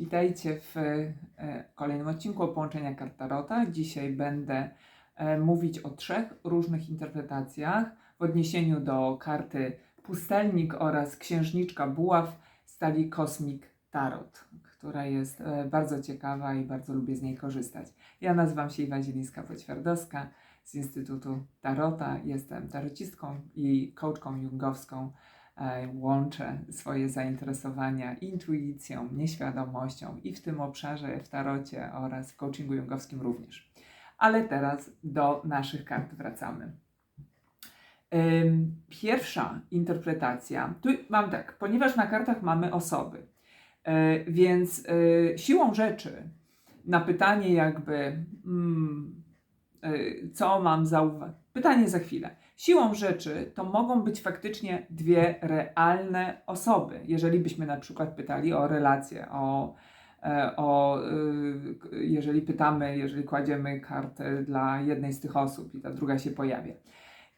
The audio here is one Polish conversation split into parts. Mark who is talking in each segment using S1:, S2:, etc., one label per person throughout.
S1: Witajcie w e, kolejnym odcinku połączenia kart Tarota. Dzisiaj będę e, mówić o trzech różnych interpretacjach w odniesieniu do karty Pustelnik oraz Księżniczka Buław stali Cosmic Tarot, która jest e, bardzo ciekawa i bardzo lubię z niej korzystać. Ja nazywam się Iwa Zielińska-Poćwiardowska z Instytutu Tarota. Jestem tarocistką i coachką jungowską łączę swoje zainteresowania intuicją, nieświadomością i w tym obszarze w tarocie oraz w coachingu jungowskim również. Ale teraz do naszych kart wracamy. Pierwsza interpretacja, tu mam tak, ponieważ na kartach mamy osoby, e, więc e, siłą rzeczy na pytanie jakby, hmm, co mam zauważyć, pytanie za chwilę Siłą rzeczy to mogą być faktycznie dwie realne osoby. Jeżeli byśmy na przykład pytali o relacje, o, e, o y, jeżeli pytamy, jeżeli kładziemy kartę dla jednej z tych osób i ta druga się pojawia.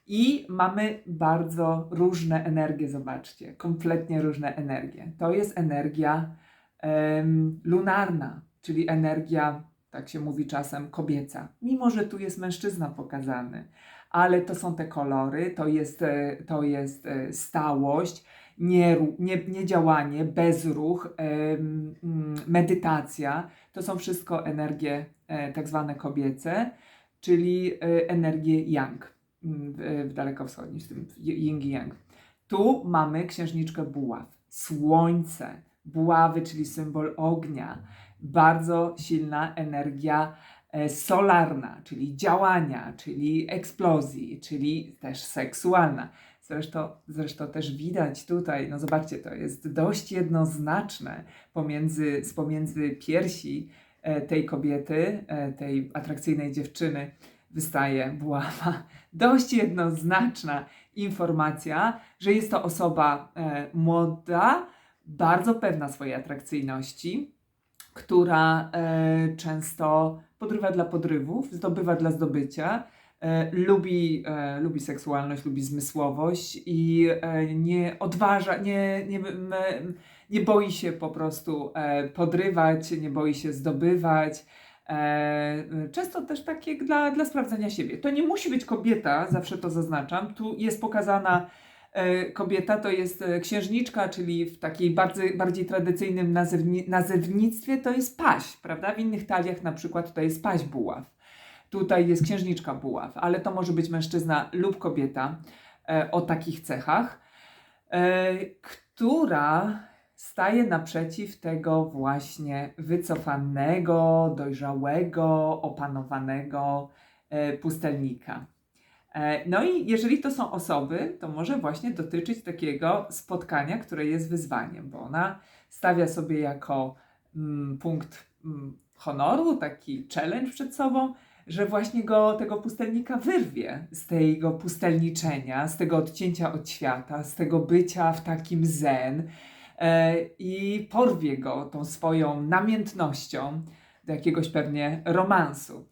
S1: I mamy bardzo różne energie, zobaczcie, kompletnie różne energie. To jest energia um, lunarna, czyli energia, tak się mówi czasem, kobieca, mimo że tu jest mężczyzna pokazany ale to są te kolory, to jest, e, to jest e, stałość, nie, nie, nie działanie, bezruch, medytacja. To są wszystko energie e, tak zwane kobiece, czyli energie yang w, w dalekowschodnim, w tym yin i yang. Tu mamy księżniczkę buław, słońce, buławy, czyli symbol ognia, bardzo silna energia E, solarna, czyli działania, czyli eksplozji, czyli też seksualna. Zresztą, zresztą też widać tutaj, no zobaczcie, to jest dość jednoznaczne pomiędzy, z pomiędzy piersi e, tej kobiety, e, tej atrakcyjnej dziewczyny, wystaje buława. Dość jednoznaczna informacja, że jest to osoba młoda, bardzo pewna swojej atrakcyjności, która często podrywa dla podrywów, zdobywa dla zdobycia, e, lubi, e, lubi seksualność, lubi zmysłowość i e, nie odważa, nie, nie, nie boi się po prostu e, podrywać, nie boi się zdobywać. E, często też takie dla, dla sprawdzenia siebie. To nie musi być kobieta, zawsze to zaznaczam. Tu jest pokazana e, kobieta, to jest księżniczka, czyli w takiej bardziej, bardziej tradycyjnym nazewni, nazewnictwie to jest paś, prawda? W innych taliach na przykład to jest paś buław. Tutaj jest księżniczka buław, ale to może być mężczyzna lub kobieta e, o takich cechach, e, która staje naprzeciw tego właśnie wycofanego, dojrzałego, opanowanego e, pustelnika. E, no i jeżeli to są osoby, to może właśnie dotyczyć takiego spotkania, które jest wyzwaniem, bo ona stawia sobie jako mm, punkt mm, honoru, taki challenge przed sobą, że właśnie go, tego pustelnika wyrwie z tego pustelniczenia, z tego odcięcia od świata, z tego bycia w takim zen e, i porwie go tą swoją namiętnością do jakiegoś pewnie romansu.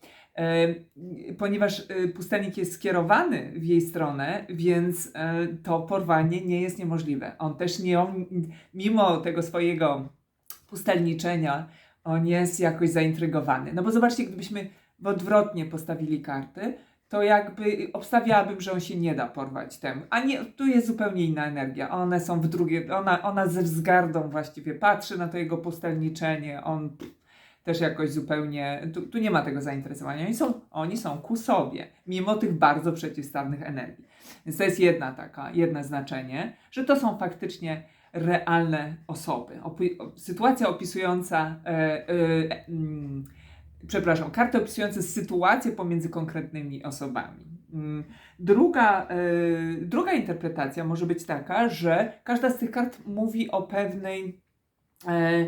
S1: Ponieważ e, pustelnik jest skierowany w jej stronę, więc e, to porwanie nie jest niemożliwe. On też nie, on, mimo tego swojego pustelniczenia, on jest jakoś zaintrygowany. No bo zobaczcie, gdybyśmy w odwrotnie postawili karty, to jakby obstawiałabym, że on się nie da porwać temu. A nie, tu jest zupełnie inna energia. One są w drugie, ona, ona ze wzgardą właściwie patrzy na to jego pustelniczenie, on też jakoś zupełnie, tu, tu nie ma tego zainteresowania. Oni są, oni są ku sobie, mimo tych bardzo przeciwstawnych energii. Więc to jest jedna taka, jedno znaczenie, że to są faktycznie realne osoby. Opi- sytuacja opisująca, e, e, e, mm, przepraszam, karty opisujące sytuację pomiędzy konkretnymi osobami. Mm, druga, e, druga interpretacja może być taka, że każda z tych kart mówi o pewnej e,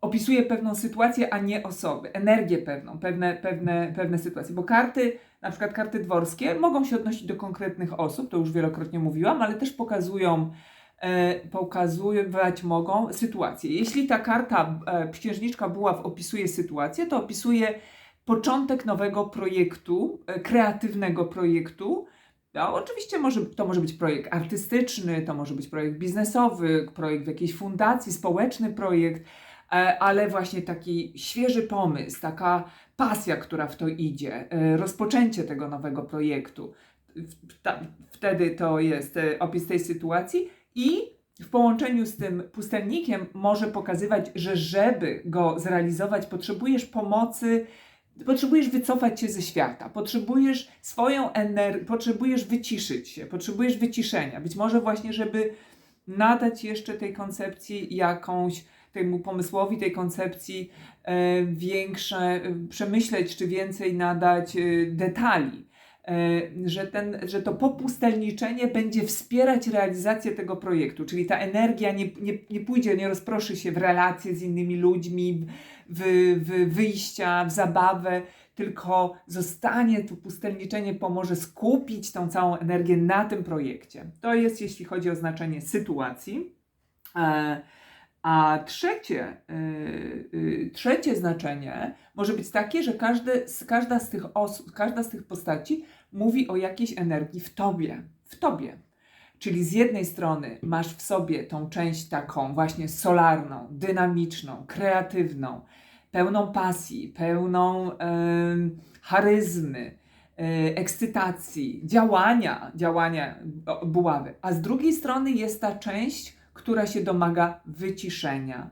S1: opisuje pewną sytuację, a nie osoby, energię pewną, pewne, pewne, pewne sytuacje. Bo karty, na przykład karty dworskie, mogą się odnosić do konkretnych osób, to już wielokrotnie mówiłam, ale też pokazują, e, pokazywać mogą sytuacje. Jeśli ta karta e, Księżniczka Buław opisuje sytuację, to opisuje początek nowego projektu, e, kreatywnego projektu. No, oczywiście może, to może być projekt artystyczny, to może być projekt biznesowy, projekt w jakiejś fundacji, społeczny projekt, ale właśnie taki świeży pomysł, taka pasja, która w to idzie, e, rozpoczęcie tego nowego projektu. Wtedy to jest e, opis tej sytuacji i w połączeniu z tym pustelnikiem może pokazywać, że żeby go zrealizować, potrzebujesz pomocy, potrzebujesz wycofać się ze świata, potrzebujesz swoją energię, potrzebujesz wyciszyć się, potrzebujesz wyciszenia. Być może właśnie, żeby nadać jeszcze tej koncepcji jakąś, temu pomysłowi tej koncepcji e, większe, e, przemyśleć czy więcej nadać e, detali. Że, ten, że to popustelniczenie będzie wspierać realizację tego projektu, czyli ta energia nie, nie, nie pójdzie, nie rozproszy się w relacje z innymi ludźmi, w, w wyjścia, w zabawę, tylko zostanie, to pustelniczenie pomoże skupić tą całą energię na tym projekcie. To jest, jeśli chodzi o znaczenie sytuacji. A trzecie, y, y, trzecie znaczenie może być takie, że każdy, każda, z tych osób, każda z tych postaci mówi o jakiejś energii w tobie, w tobie. Czyli z jednej strony masz w sobie tą część taką właśnie solarną, dynamiczną, kreatywną, pełną pasji, pełną em, charyzmy, e, ekscytacji, działania, działania buławy. A z drugiej strony jest ta część, która się domaga wyciszenia,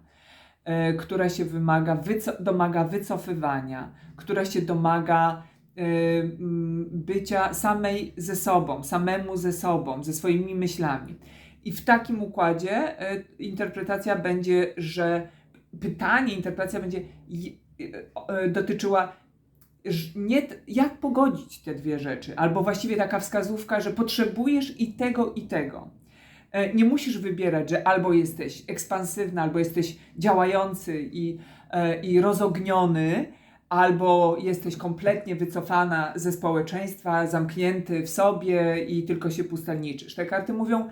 S1: e, która się wymaga, wyco- domaga wycofywania, która się domaga e, mm, bycia samej ze sobą, samemu ze sobą, ze swoimi myślami. I w takim układzie e, interpretacja będzie, że pytanie, interpretacja będzie dotyczyła nie, jak pogodzić te dwie rzeczy, albo właściwie taka wskazówka, że potrzebujesz i tego, i tego. E, Nie musisz wybierać, że albo jesteś ekspansywny, albo jesteś działający i, e, i rozogniony, albo jesteś kompletnie wycofana ze społeczeństwa, zamknięty w sobie i tylko się pustelniczysz. Te karty mówią,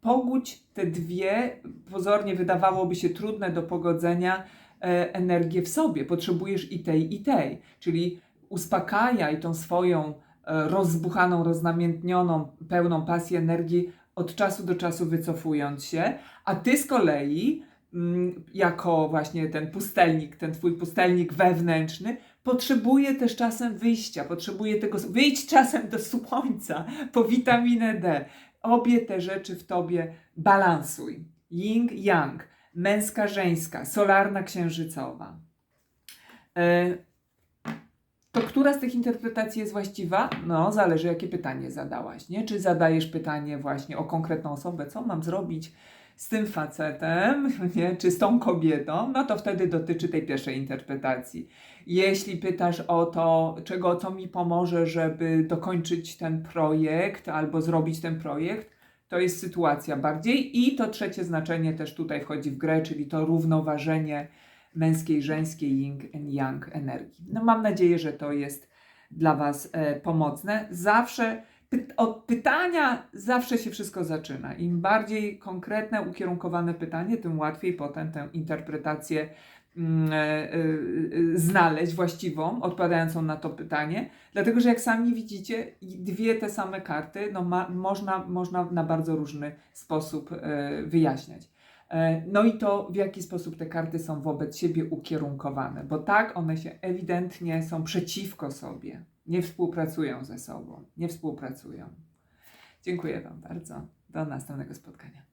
S1: pogódź te dwie, pozornie wydawałoby się trudne do pogodzenia, e, energię w sobie. Potrzebujesz i tej, i tej. Czyli uspokajaj tą swoją rozbuchaną, roznamiętnioną, pełną pasji energii od czasu do czasu wycofując się, a ty z kolei, mm, jako właśnie ten pustelnik, ten twój pustelnik wewnętrzny, potrzebuje też czasem wyjścia, potrzebuje tego, wyjdź czasem do słońca po witaminę D. Obie te rzeczy w tobie balansuj. Yin, yang, męska, żeńska, solarna, księżycowa. E, to która z tych interpretacji jest właściwa? No, zależy jakie pytanie zadałaś, nie? Czy zadajesz pytanie właśnie o konkretną osobę, co mam zrobić z tym facetem, nie? Czy z tą kobietą? No to wtedy dotyczy tej pierwszej interpretacji. Jeśli pytasz o to, czego, co mi pomoże, żeby dokończyć ten projekt albo zrobić ten projekt, to jest sytuacja bardziej. I to trzecie znaczenie też tutaj wchodzi w grę, czyli to równoważenie męskiej, żeńskiej, yin and yang energii. No mam nadzieję, że to jest dla Was e, pomocne. Zawsze od pytania zawsze się wszystko zaczyna. Im bardziej konkretne, ukierunkowane pytanie, tym łatwiej potem tę interpretację mm, e, e, znaleźć właściwą, odpowiadającą na to pytanie. Dlatego, że jak sami widzicie, dwie te same karty no ma, można, można na bardzo różny sposób wyjaśniać. E, No i to, w jaki sposób te karty są wobec siebie ukierunkowane, bo tak one się ewidentnie są przeciwko sobie, nie współpracują ze sobą, nie współpracują. Dziękuję Wam bardzo. Do następnego spotkania.